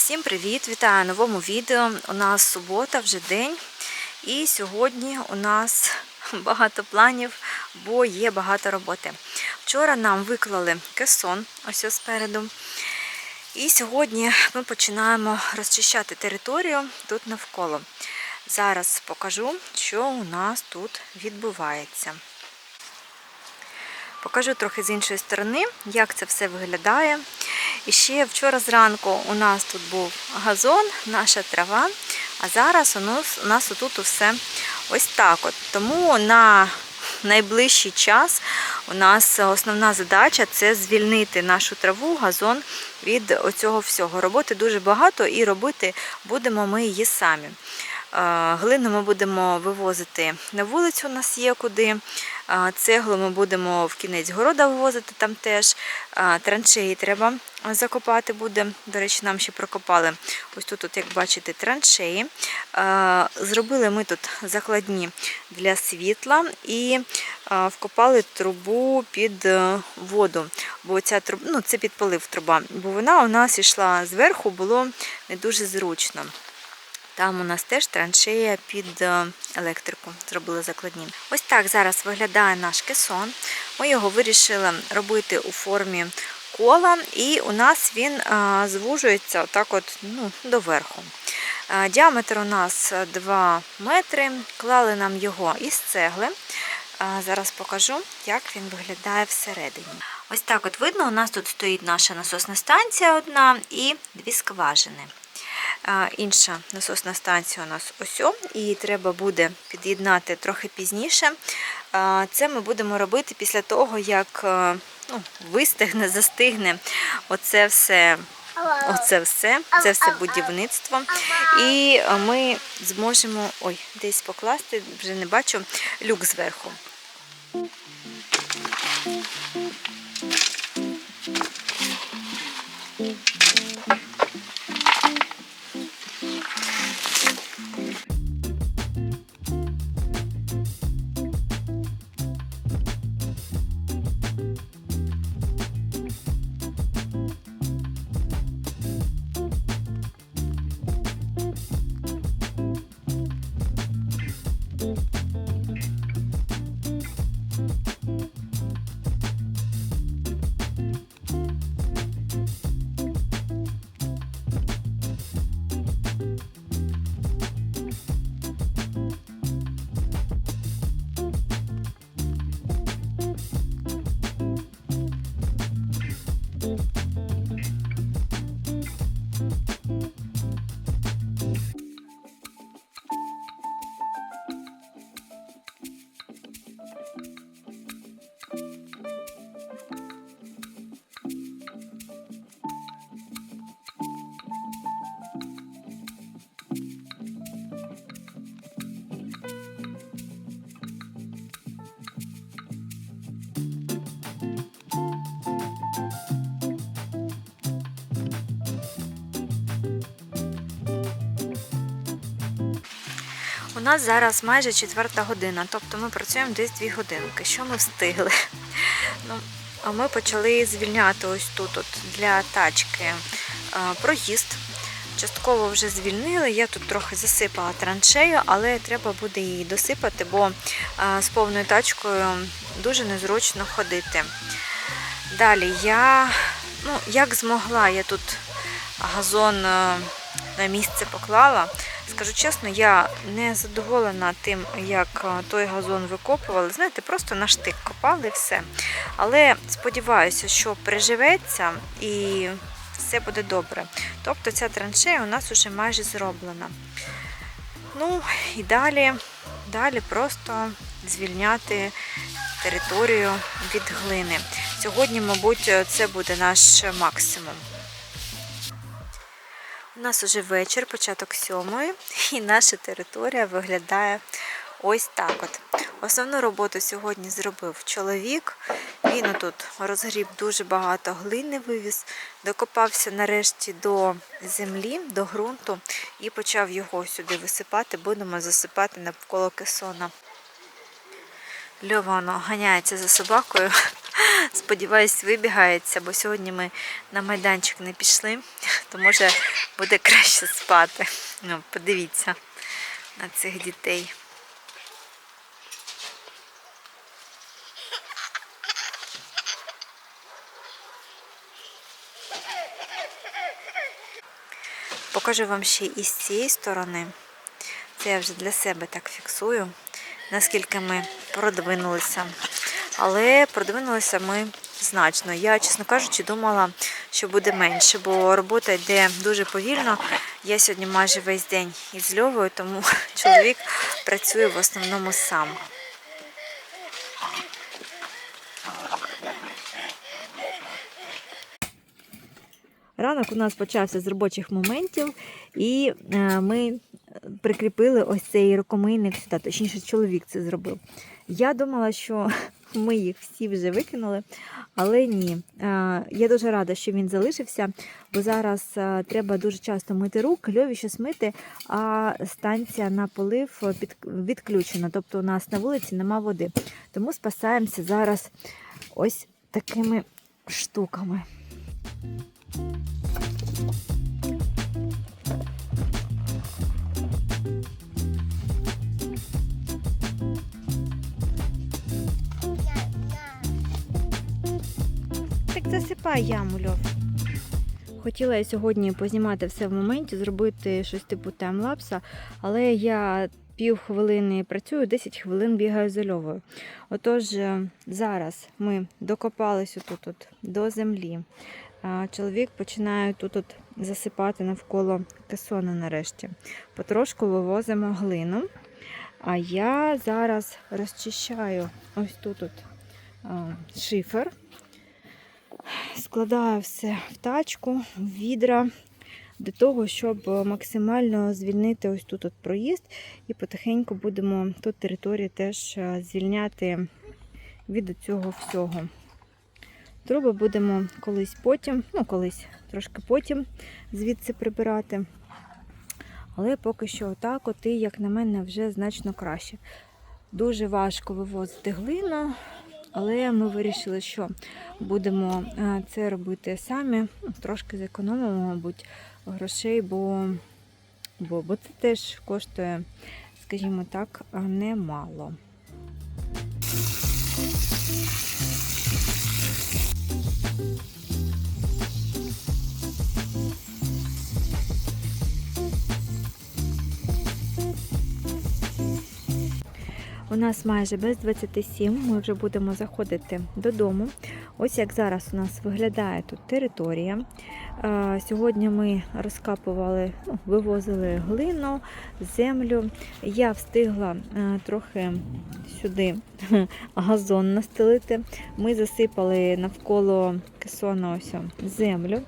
Всім привіт! Вітаю новому відео. У нас субота, вже день. І сьогодні у нас багато планів, бо є багато роботи. Вчора нам виклали кесон, ось спереду. І сьогодні ми починаємо розчищати територію тут навколо. Зараз покажу, що у нас тут відбувається. Покажу трохи з іншої сторони, як це все виглядає. І ще вчора зранку у нас тут був газон, наша трава, а зараз у нас, у нас отут усе ось так. от. Тому на найближчий час у нас основна задача це звільнити нашу траву, газон від оцього всього. Роботи дуже багато і робити будемо ми її самі. Е, Глину ми будемо вивозити на вулицю, у нас є куди. Цеглу ми будемо в кінець города вивозити там теж. Траншеї треба закопати буде. До речі, нам ще прокопали. Ось тут, от, як бачите, траншеї. Зробили ми тут закладні для світла і вкопали трубу під е, воду. Бо ця труба, ну, це підпалив труба, бо вона у нас йшла зверху, було не дуже зручно. Там у нас теж траншея під е, електрику зробили закладні. Ось так зараз виглядає наш кесон. Ми його вирішили робити у формі кола, і у нас він е, звужується отак от, ну, доверху. Е, Діаметр у нас 2 метри. Клали нам його із цегли. Зараз покажу, як він виглядає всередині. Ось так от видно, у нас тут стоїть наша насосна станція одна і дві скважини. Інша насосна станція у нас ось, її треба буде під'єднати трохи пізніше. Це ми будемо робити після того, як е, ну, вистигне, застигне оце все. Оце все, це все будівництво. І ми зможемо ой, десь покласти, вже не бачу, люк зверху. У нас зараз майже четверта година, тобто ми працюємо десь дві годинки. Що ми встигли? Ну, а ми почали звільняти ось тут от для тачки е, проїзд. Частково вже звільнили. Я тут трохи засипала траншею, але треба буде її досипати, бо е, з повною тачкою дуже незручно ходити. Далі я, ну, як змогла, я тут газон е, на місце поклала. Скажу чесно, я не задоволена тим, як е, той газон викопували. Знаєте, просто на штик копали і все. Але сподіваюся, що приживеться і все буде добре. Тобто ця траншея у нас вже майже зроблена. Ну і далі, далі просто звільняти територію від глини. Сьогодні, мабуть, це буде наш максимум. У нас уже вечір, початок сьомої, і наша територія виглядає ось так от. Основну роботу сьогодні зробив чоловік. Він тут розгріб дуже багато глини вивіз, докопався нарешті до землі, до ґрунту і почав його сюди висипати. Будемо засипати навколо кесона. Льова воно ганяється за собакою, Сподіваюсь, вибігається, бо сьогодні ми на майданчик не пішли, то може буде краще спати. Ну, подивіться на цих дітей. Покажу вам ще і з цієї сторони. Це я вже для себе так фіксую, наскільки ми продвинулися. Але продвинулися ми значно. Я, чесно кажучи, думала, що буде менше, бо робота йде дуже повільно. Я сьогодні майже весь день із Льовою, тому чоловік працює в основному сам. Ранок у нас почався з робочих моментів, і е, ми прикріпили ось цей рукомийник сюди, точніше, чоловік це зробив. Я думала, що ми їх всі вже викинули, але ні. Е, Я дуже рада, що він залишився, бо зараз е, треба дуже часто мити рук, льові щось мити, а станція на полив відключена. Тобто у нас на вулиці нема води. Тому спасаємося зараз ось такими штуками. Засипай яму, Льов. Хотіла я сьогодні познімати все в моменті, зробити щось типу таймлапса, але я пів хвилини працюю, 10 хвилин бігаю за Льовою. Отож, е, зараз ми докопалися тут до землі. Чоловік починає тут засипати навколо кесона нарешті. Потрошку вивозимо глину. А я зараз розчищаю ось тут шифер складаю все в тачку, в відра, для того, щоб максимально звільнити ось тут от проїзд, і потихеньку будемо тут територію теж е, звільняти від цього всього. Труби будемо колись потім, ну колись трошки потім звідси прибирати. Але поки що отак, от і, як на мене, вже значно краще. Дуже важко вивозити глину, але ми вирішили, що будемо е, це робити самі. Трошки зекономимо, мабуть, грошей, бо, бо, бо це теж коштує, скажімо так, немало. У нас майже без 27, ми вже будемо заходити додому. Ось як зараз у нас виглядає тут територія. Сьогодні ми розкапували, ну, вивозили глину, землю. Я встигла е, трохи сюди газон настелити. Ми засипали навколо кесона ось землю.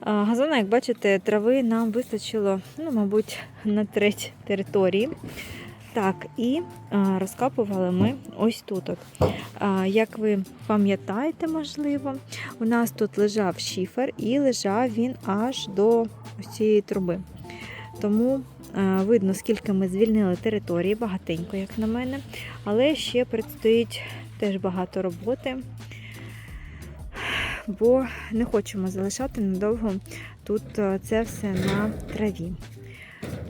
Газона, як бачите, трави нам вистачило, ну, мабуть, на треть території. Так, і а, розкапували ми ось тут. А, як ви пам'ятаєте, можливо, у нас тут лежав шифер і лежав він аж до цієї труби. Тому а, видно, скільки ми звільнили території, багатенько, як на мене. Але ще предстоїть теж багато роботи, бо не хочемо залишати надовго тут це все на траві.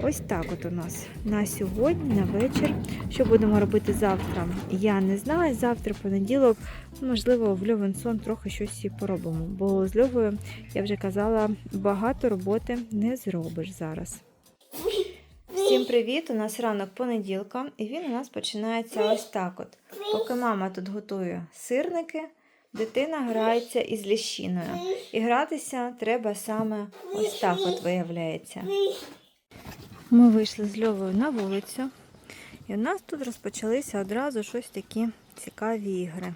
Ось так от у нас на сьогодні, на вечір. Що будемо робити завтра? Я не знаю. Завтра понеділок, можливо, в Льовенсон трохи щось і поробимо. Бо з Льовою, я вже казала, багато роботи не зробиш зараз. Всім привіт! У нас ранок понеділка, і він у нас починається ось так. от. Поки мама тут готує сирники, дитина грається із ліщиною. І гратися треба саме ось так, от виявляється. Ми вийшли з Льовою на вулицю, і у нас тут розпочалися одразу щось такі цікаві ігри.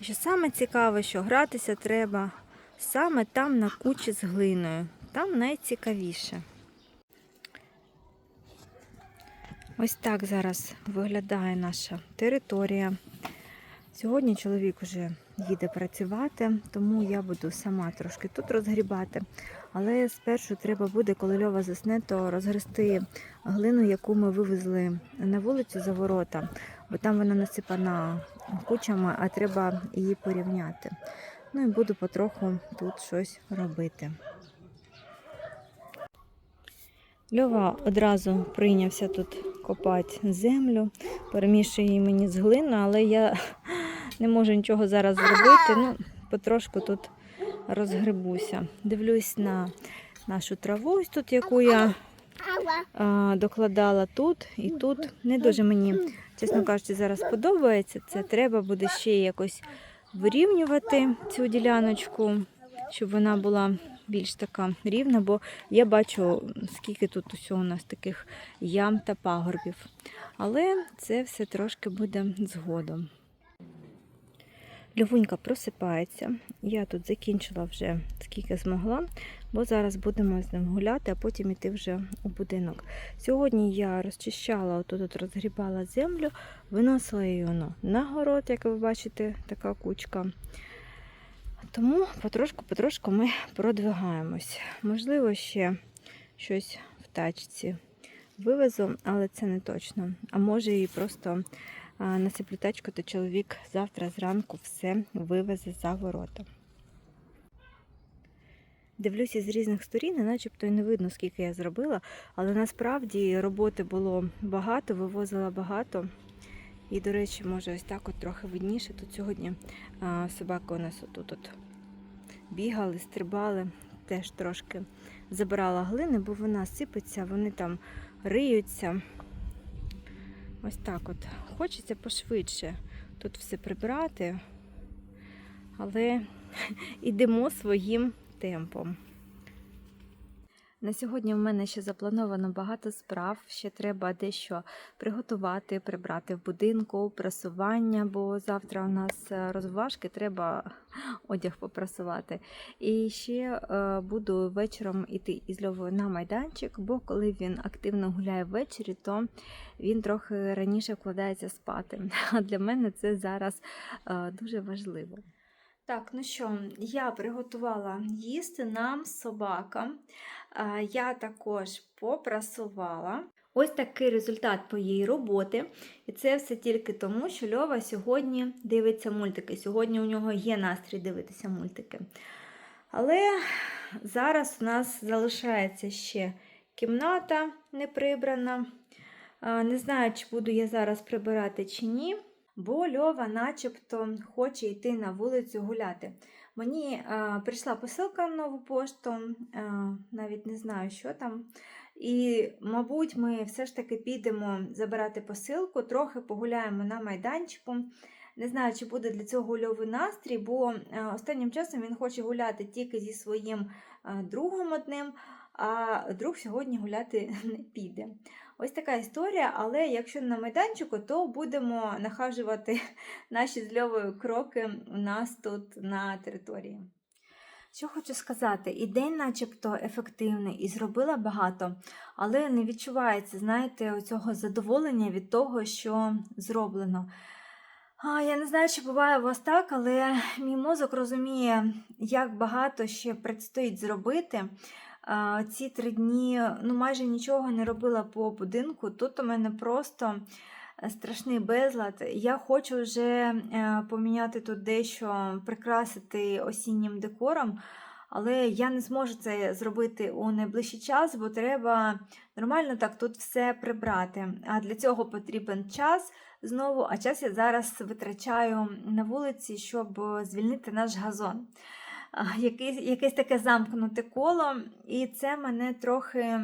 І що саме цікаве, що гратися треба саме там на кучі з глиною. Там найцікавіше. Ось так зараз виглядає наша територія. Сьогодні чоловік вже їде працювати, тому я буду сама трошки тут розгрібати. Але спершу треба буде, коли Льова засне, то розгрести глину, яку ми вивезли на вулицю за ворота. бо там вона насипана кучами, а треба її порівняти. Ну і буду потроху тут щось робити. Льова одразу прийнявся тут копати землю, перемішує мені з глиною, але я не можу нічого зараз зробити. Ну, потрошку тут розгребуся. Дивлюсь на нашу траву, ось тут, яку я а, докладала тут і тут. Не дуже мені, чесно кажучи, зараз подобається. Це треба буде ще якось вирівнювати цю діляночку, щоб вона була більш така рівна, бо я бачу, скільки тут усього у нас таких ям та пагорбів. Але це все трошки буде згодом. Львунька просипається. Я тут закінчила вже скільки змогла, бо зараз будемо з ним гуляти, а потім йти вже у будинок. Сьогодні я розчищала, отут от розгрібала землю, виносила її воно на город, як ви бачите, така кучка. Тому потрошку-потрошку ми продвигаємось. Можливо, ще щось в тачці вивезу, але це не точно. А може і просто насиплю тачку, то чоловік завтра зранку все вивезе за ворота. Дивлюся з різних сторін, і начебто і не видно, скільки я зробила, але насправді роботи було багато, вивозила багато. І, до речі, може ось так от трохи видніше. Тут сьогодні собаки у нас отут от бігали, стрибали, теж трошки забирала глини, бо вона сипеться, вони там риються. Ось так от. Хочеться пошвидше тут все прибрати, але йдемо своїм темпом. На сьогодні в мене ще заплановано багато справ. Ще треба дещо приготувати, прибрати в будинку, прасування, бо завтра у нас е, розважки, треба одяг попрасувати. І ще е, буду вечором іти із Льовою на майданчик, бо коли він активно гуляє ввечері, то він трохи раніше вкладається спати. А для мене це зараз е, дуже важливо. Так, ну що, я приготувала їсти нам собакам. Я також попрасувала. Ось такий результат моєї роботи. І це все тільки тому, що Льова сьогодні дивиться мультики. Сьогодні у нього є настрій дивитися мультики. Але зараз у нас залишається ще кімната не прибрана. Не знаю, чи буду я зараз прибирати чи ні бо Льова начебто хоче йти на вулицю гуляти. Мені а, прийшла посилка на нову пошту, а, навіть не знаю, що там. І, мабуть, ми все ж таки підемо забирати посилку, трохи погуляємо на майданчику. Не знаю, чи буде для цього Льови настрій, бо останнім часом він хоче гуляти тільки зі своїм другом одним, а друг сьогодні гуляти не піде. Ось така історія, але якщо на майданчику, то будемо нахажувати наші з Льовою кроки у нас тут на території. Що хочу сказати, і день начебто ефективний, і зробила багато, але не відчувається, знаєте, оцього задоволення від того, що зроблено. А, Я не знаю, чи буває у вас так, але мій мозок розуміє, як багато ще предстоїть зробити ці три дні ну, майже нічого не робила по будинку. Тут у мене просто е, страшний безлад. Я хочу вже е, поміняти тут дещо, прикрасити осіннім декором. Але я не зможу це зробити у найближчий час, бо треба нормально так тут все прибрати. А для цього потрібен час знову, а час я зараз витрачаю на вулиці, щоб звільнити наш газон якесь, якесь таке замкнуте коло, і це мене трохи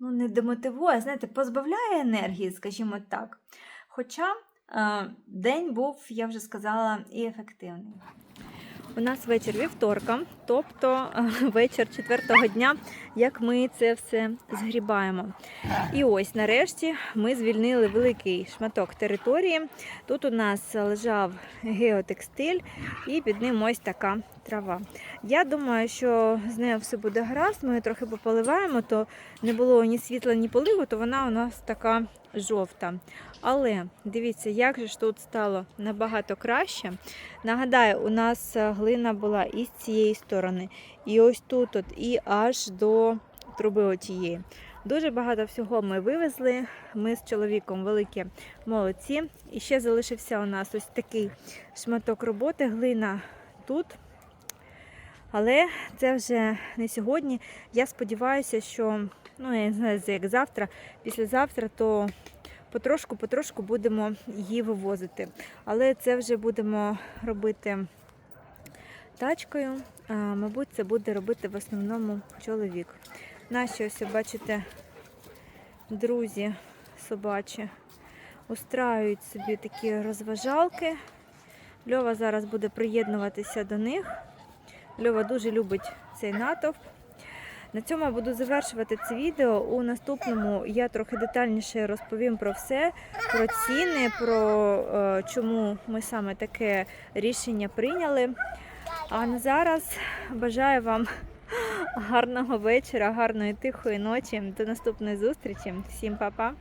ну, не демотивує, знаєте, позбавляє енергії, скажімо так. Хоча е, день був, я вже сказала, і ефективний. У нас вечір вівторка, тобто вечір четвертого дня, як ми це все згрібаємо. І ось нарешті ми звільнили великий шматок території. Тут у нас лежав геотекстиль, і під ним ось така трава. Я думаю, що з нею все буде гаразд. Ми її трохи пополиваємо, то не було ні світла, ні поливу, то вона у нас така жовта. Але дивіться, як же ж тут стало набагато краще. Нагадаю, у нас глина була і з цієї сторони, і ось тут, от, і аж до труби отієї. Дуже багато всього ми вивезли. Ми з чоловіком великі молодці. І ще залишився у нас ось такий шматок роботи, глина тут. Але це вже не сьогодні. Я сподіваюся, що ну я не знаю, як завтра, післязавтра, то потрошку-потрошку будемо її вивозити. Але це вже будемо робити тачкою. Мабуть, це буде робити в основному чоловік. Наші ось, бачите, друзі собачі устраюють собі такі розважалки. Льова зараз буде приєднуватися до них. Льова дуже любить цей натовп. На цьому я буду завершувати це відео. У наступному я трохи детальніше розповім про все, про ціни, про е, чому ми саме таке рішення прийняли. А на зараз бажаю вам гарного вечора, гарної тихої ночі. До наступної зустрічі. Всім па-па!